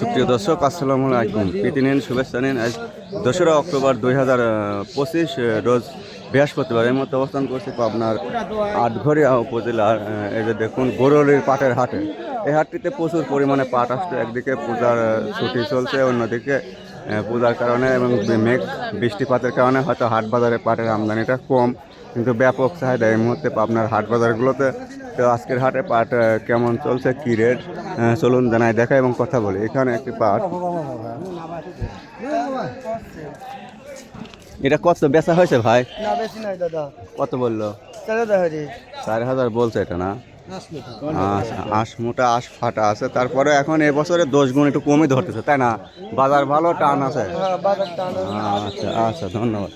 সুপ্রিয় দর্শক, আসসালামু আলাইকুম। প্রীতি নিন, শুভেচ্ছা নিন। আজ দোসরা অক্টোবর দুই হাজার পঁচিশ রোজ বৃহস্পতিবার এই মধ্যে অবস্থান করছে আপনার আটঘরিয়া উপজেলার এই যে দেখুন, গোরলির পাটের হাটে। এই হাটটিতে প্রচুর পরিমাণে পাট আসছে। একদিকে পূজার ছুটি চলছে, অন্যদিকে পূজার কারণে এবং মেঘ বৃষ্টিপাতের কারণে হয়তো হাট বাজারে পাটের আমদানিটা কম। কিন্তু ব্যাপক চাহিদা এই মুহূর্তে আপনার হাট বাজারগুলোতে। তো আজকের হাটে পাট কেমন চলছে কী রেট? চলুন জানাই দেখা এবং কথা বলি। এখানে একটি পাট। এটা কত? বেচা হয়েছে ভাই? না বেশি নাই দাদা। কত বলল? চার হাজার বলছে এটা না? আশ মোটা। আশ ফাটা আছে। তারপরে এখন এবছরে দশ গুণ একটু কমই ধরতেছে তাই না? বাজার ভালো টান আছে। হ্যাঁ আচ্ছা আচ্ছা ধন্যবাদ।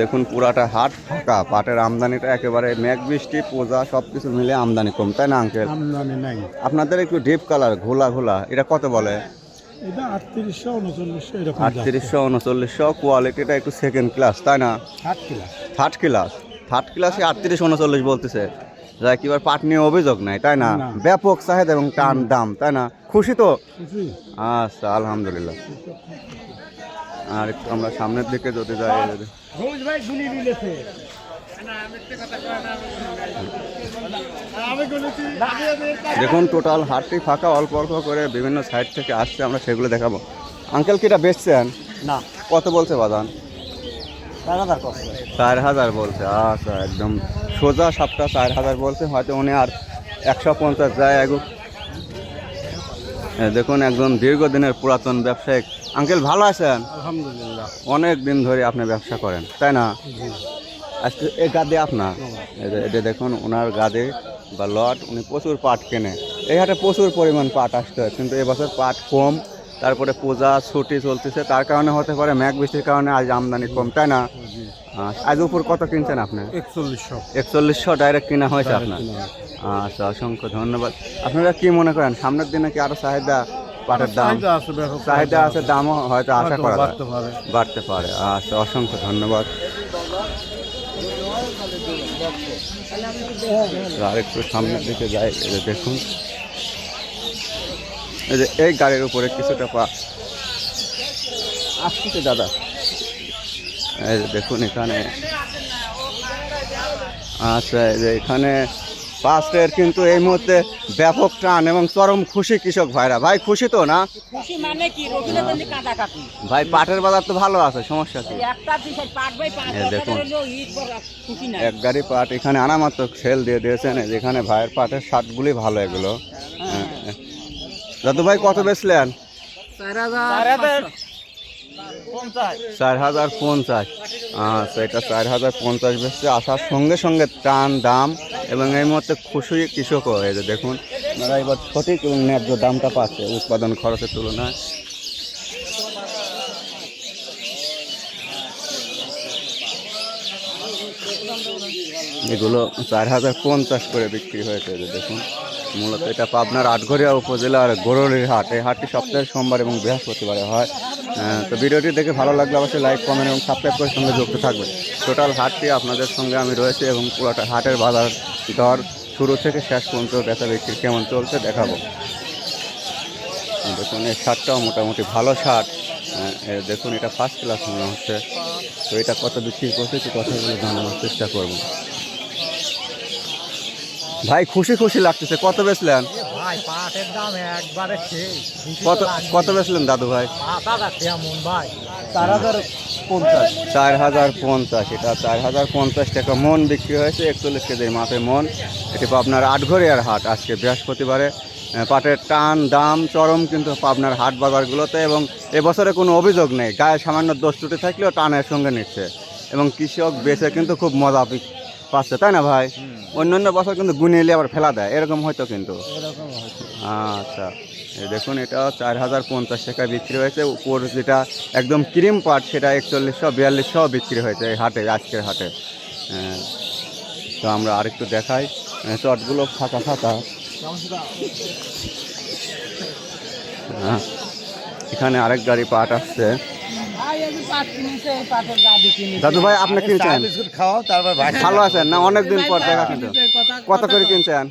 দেখুন পুরাটা হাট ফাঁকা। পাটের আমদানিটা একেবারে মেঘ বৃষ্টি পূজা সব কিছু মিলে আমদানি কম তাই না আঙ্কেল আমদানি নাই। আপনাদের একটু ডিপ কালার ঘোলা ঘোলা এটা কত বলে? আটত্রিশশো উনচল্লিশশো কোয়ালিটিটা একটু সেকেন্ড ক্লাস তাই না? থার্ড ক্লাস থার্ড ক্লাসে আটত্রিশ উনচল্লিশ বলতেছে। যা কি এবার পাট নিয়ে অভিযোগ নাই তাই না? না। ব্যাপক চাহিদা এবং টান দাম তাই না? খুশি তো? আচ্ছা আলহামদুলিল্লাহ। আর একটু আমরা সামনের দিকে যদি যাই দেখুন টোটাল হাটটি ফাঁকা অল্প অল্প করে বিভিন্ন সাইড থেকে আসছে আমরা সেগুলো দেখাবো। আঙ্কেল কিটা বেচছেন? না। কত বলছে বাদান চার হাজার চার হাজার বলছে আচ্ছা একদম সোজা সাপটা চার হাজার বলছে হয়তো উনি আর একশো পঞ্চাশ যায় এগো এ দেখুন একজন দীর্ঘদিনের পুরাতন ব্যবসায়িক। আঙ্কেল ভালো আছেন? আলহামদুলিল্লাহ। অনেক দিন ধরে আপনি ব্যবসা করেন তাই না? আজকে এই গাদে আপনার? এটা দেখুন ওনার গাদে বা লট উনি প্রচুর পাট কেনে। এই হাটে প্রচুর পরিমাণ পাট আসতে হয় কিন্তু এবছর পাট কম তারপরে পূজা ছুটি চলতেছে তার কারণে হতে পারে মেঘ বৃষ্টির কারণে আজ আমদানি কম তাই না? আজ উপর কত কিনছেন আপনি? একচল্লিশশো। একচল্লিশশো ডাইরেক্ট কিনা হয়েছে আপনার? আচ্ছা অসংখ্য ধন্যবাদ। আপনারা কি মনে করেন সামনের দিনে কি আরও চাহিদা পাটের দাম? চাহিদা আছে দামও হয়তো আশা করা বাড়তে পারে। আচ্ছা অসংখ্য ধন্যবাদ। আর একটু সামনের দিকে যাই দেখুন। এই যে এই গাড়ির উপরে কিছুটা পা আসছে দাদা। এই যে দেখুন এখানে। আচ্ছা এই যে এখানে পাঁচটের কিন্তু এই মুহূর্তে ব্যাপক টান এবং চরম খুশি কৃষক ভাইরা। ভাই খুশি তো না? খুশি মানে কি? ভাই পাটের বাজার তো ভালো আছে সমস্যা কি দেখুন। এক গাড়ি পাট এখানে আনা মাত্র সেল দিয়ে দিয়েছেন যেখানে ভাইয়ের পাটের শার্টগুলি ভালো এগুলো। হ্যাঁ। দাদু ভাই কত বেচলেন? চার হাজার চার হাজার পঞ্চাশ। আচ্ছা এটা চার হাজার পঞ্চাশ বেচছে। আসার সঙ্গে সঙ্গে টান দাম এবং এই মুহূর্তে খুশি কৃষকও যে দেখুন আপনারা এবার সঠিক এবং ন্যায্য দামটা পাচ্ছে উৎপাদন খরচের তুলনায়। এগুলো চার হাজার পঞ্চাশ করে বিক্রি হয়েছে দেখুন। মূলত এটা পাবনার আটঘরিয়া উপজেলার গোরলির হাট। এই হাটটি সপ্তাহের সোমবার এবং বৃহস্পতিবারে হয়। তো ভিডিওটি দেখে ভালো লাগলে অবশ্যই লাইক, কমেন্ট এবং সাবস্ক্রাইব করে সঙ্গে যুক্ত থাকবে টোটাল হাটটি আপনাদের সঙ্গে আমি রয়েছে এবং পুরোটা হাটের বাজার দর শুরু থেকে শেষ পর্যন্ত বেচা বিক্রি কেমন চলছে দেখাবো। দেখুন এই শার্টটাও মোটামুটি ভালো শার্ট। দেখুন এটা ফার্স্ট ক্লাস মনে হচ্ছে। তো এটা কত বিক্রি করছে একটু কথাগুলো জানানোর চেষ্টা করব। ভাই খুশি খুশি লাগতেছে। কত বেচলেন? ভাই পাটের দাম একবারে কত কত বেচলেন দাদু ভাই? ভাই। পঞ্চাশ। চার হাজার পঞ্চাশ এটা চার হাজার পঞ্চাশ টাকা মন বিক্রি হয়েছে একচল্লিশ কেজির মাপে মন। এটি পাবনার আটঘরিয়ার হাট আজকে বৃহস্পতিবারে। পাটের টান দাম চরম কিন্তু পাবনার হাট বাজারগুলোতে এবং এবছরে কোনো অভিযোগ নেই। গায়ে সামান্য দোষ ত্রুটি থাকলেও টানের সঙ্গে নিচ্ছে। এবং কৃষক বেচে কিন্তু খুব মজা পাচ্ছে তাই না ভাই? অন্যান্য বছর কিন্তু গুনে এলে আবার ফেলা দেয় এরকম হয়তো কিন্তু। আচ্ছা। দেখুন এটা চার হাজার পঞ্চাশ টাকা বিক্রি হয়েছে। উপর যেটা একদম ক্রিম পাট সেটা একচল্লিশশো বিয়াল্লিশশো বিক্রি হয়েছে এই হাটে আজকের হাটে। হ্যাঁ, তো আমরা আরেকটু দেখাই। চটগুলো ফাঁকা ফাঁকা। হ্যাঁ, এখানে আরেক গাড়ি পাট আসছে। দাদু ভাই আপনি কিনছেন? ভালো আছেন না? অনেকদিন পর দেখা কিন্তু। কত করে কিনছেন?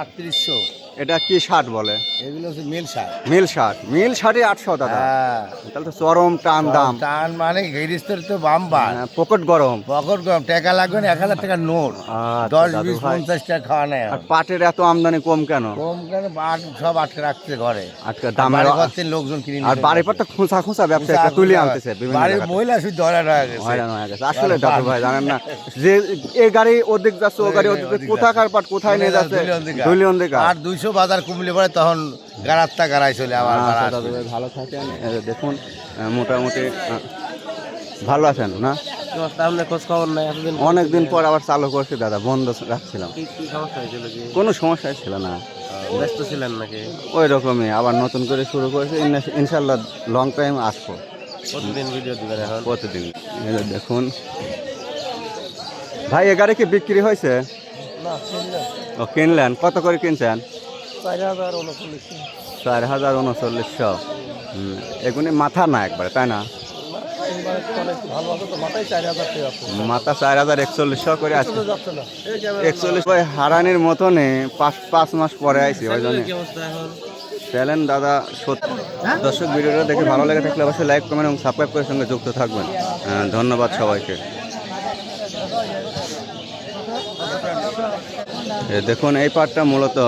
আটত্রিশশো। এটা কি শার্ট বলে? এগুলো হচ্ছে মিল শার্ট। মিল শার্ট। মিল শার্টে আটশো দাদা হ্যাঁ। তাহলে তো চরম টান দাম। টান মানে গেরিস্তর তো বাম্বার হ্যাঁ, পকেট গরম। পকট গরম। টাকা লাগবে না এক হাজার টাকার নোট। আচ্ছা, দশ বিশ। পঞ্চাশ টাকা খাওয়া নেই আর পাটের এত আমদানি কম কেন? কম কেন? বাট সব আটকে রাখছে ঘরে। বাড়ি ঘর লোকজন কিনে আর নিয়ে বাড়ির পর তো খুঁচা খুঁচা ব্যবসা তুলে আনতেছে বাড়ির মহিলা শুধু হয়রান হয়ে গেছে। হয়রান হয়ে গেছে। আসলে দাদু ভাই জানেন না যে এ গাড়ি ওদিক যাচ্ছে ও গাড়ি ওদিক কোথাকার পাট কোথায় নিয়ে যাচ্ছে? দুইলি অন্ধিকা আর দুইশো বাজার কমলে পরে তখন গারাত্তা গাড়াই চলে আবার আচ্ছা, ভালো থাকেন। দেখুন মোটামুটি ভালো আছেন না? আপনার খোঁজ খবর নাই এতদিন অনেকদিন পর আবার চালু করছি দাদা বন্ধ রাখছিলাম। কি কি সমস্যা কোনো সমস্যাই ছিল না। ব্যস্ত ছিলেন নাকি? ওই রকমই আবার নতুন করে শুরু করেছি ইনশাল্লাহ লং টাইম আসব। প্রতিদিন ভিডিও দিবেন এখন? প্রতিদিন। দেখুন। ভাই এ গাড়ি কি বিক্রি হয়েছে? ও কিনলেন। কত করে কিনছেন? চার হাজার উনচল্লিশশো। হুম, এগুলি মাথা না একবারে তাই না? মাথা চার হাজার একচল্লিশশো করে আছে। একচল্লিশ হারানির মতনে পাঁচ পাঁচ মাস পরে আইছি ওই জন্য। চ্যালেন দাদা সত্য দর্শক ভিডিওটা দেখে ভালো লেগে থাকলে অবশ্যই লাইক কমেন্ট এবং সাবস্ক্রাইব করে সঙ্গে যুক্ত থাকবেন। ধন্যবাদ সবাইকে। দেখুন, এই পাটটা মূলত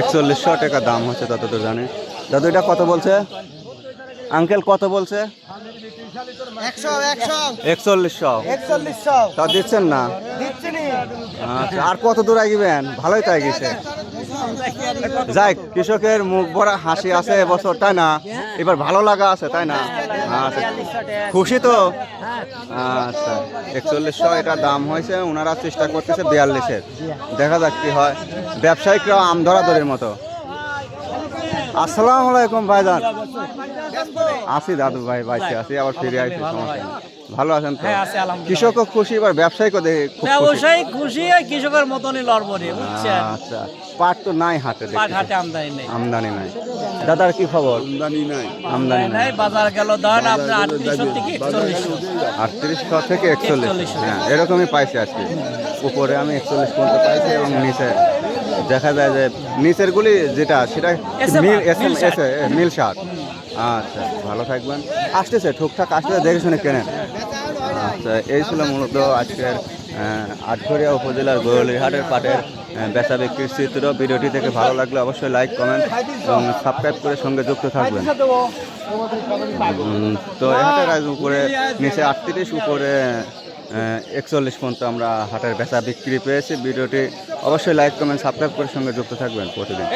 একচল্লিশশো টাকা দাম হচ্ছে তত তো জানে। দাদু, এটা কত বলছে? আঙ্কেল কত বলছে? একচল্লিশশো। তা দিচ্ছেন না? আচ্ছা, আর কত দূর আগিবেন ভালোই তাই গেছে যাই কৃষকের মুখ ভরা হাসি আছে এবছর তাই না? এবার ভালো লাগা আছে তাই না? আচ্ছা খুশি তো? আচ্ছা একচল্লিশশো এটা দাম হয়েছে ওনারা চেষ্টা করতেছে বিয়াল্লিশের। দেখা যাক কি হয়। ব্যবসায়িকরা আম ধরাধরির মতো। আসসালামু আলাইকুম ভাইজান। আছি দাদু ভাই বাইছে আছি আবার ফিরে আসি সমস্যা ভালো আছেন তো? কৃষকও খুশি এবার ব্যবসায়িকও দেখে খুব খুশি। ব্যবসায়ী খুশি হয় কৃষকের মতনই লড়বরে বুঝছেন? আচ্ছা পাট তো নাই হাটে দেখছি। পাট হাটে আমদানি নেই। আমদানি নাই। দাদার কি খবর? আমদানি নাই। আমদানি নাই। বাজার গেল ধরেন আপনার আটত্রিশশো থেকে একচল্লিশশো আটত্রিশশো থেকে একচল্লিশ। 41 হ্যাঁ এরকমই পাইছি আজকে। উপরে আমি একচল্লিশ পর্যন্ত পাইছি এবং নিচে দেখা যায় যে নিচের গুলি যেটা সেটা মিল শাক আচ্ছা ভালো থাকবেন। আসতেছে ঠুকঠাক আসতেছে দেখে শুনে কেনেন। আচ্ছা এই ছিল মূলত আজকের আটঘরিয়া উপজেলার গোয়ালিহাটের পাটের বেচা বিক্রির চিত্র। ভিডিওটি থেকে ভালো লাগলে অবশ্যই লাইক কমেন্ট এবং সাবস্ক্রাইব করে সঙ্গে যুক্ত থাকবেন। তো হাটের আজ উপরে নিচে আটত্রিশ উপরে একচল্লিশ পর্যন্ত আমরা হাটের বেচা বিক্রি পেয়েছি ভিডিওটি অবশ্যই লাইক কমেন্ট সাবস্ক্রাইব করে সঙ্গে যুক্ত থাকবেন প্রতিদিন